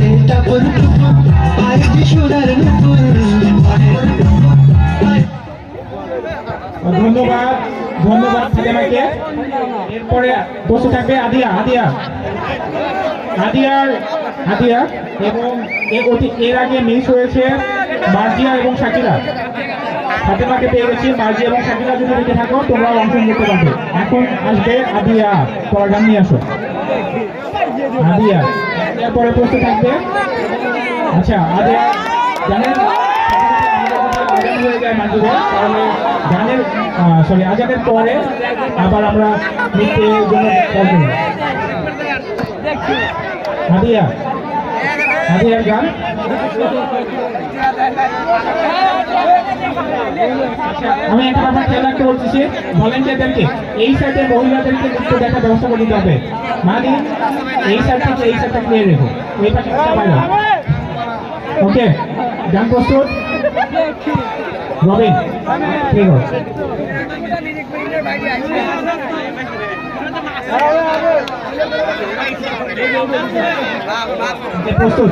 ঘরেরটা পরটু এর আগে মিস হয়েছে মার্জিয়া এবং শাকিরা ফাতেমাকে পেয়ে গেছি মার্জি এবং শাকিরা যদি থাকো তোমরা অংশ নিতে এখন আসবে আদিয়া পড়া গান নিয়ে আসো। আদিয়া এরপরে প্রস্তুত থাকবে। আচ্ছা আদিয়া জানেন আজান সরি আজানের পরে আবার আমরা নৃত্যের জন্য হাদিয়া গান। আমি একটা ব্যাপার খেয়াল রাখতে বলতেছি ভলেন্টিয়ারদেরকে, এই সাইডে মহিলাদেরকে একটু দেখার ব্যবস্থা করে দিতে হবে। মানে এই সাইড থেকে এই সাইডটা ক্লিয়ার রেখো, এই পাশে ওকে গান প্রস্তুত? রবিন, ঠিক আছে। প্রস্তুত?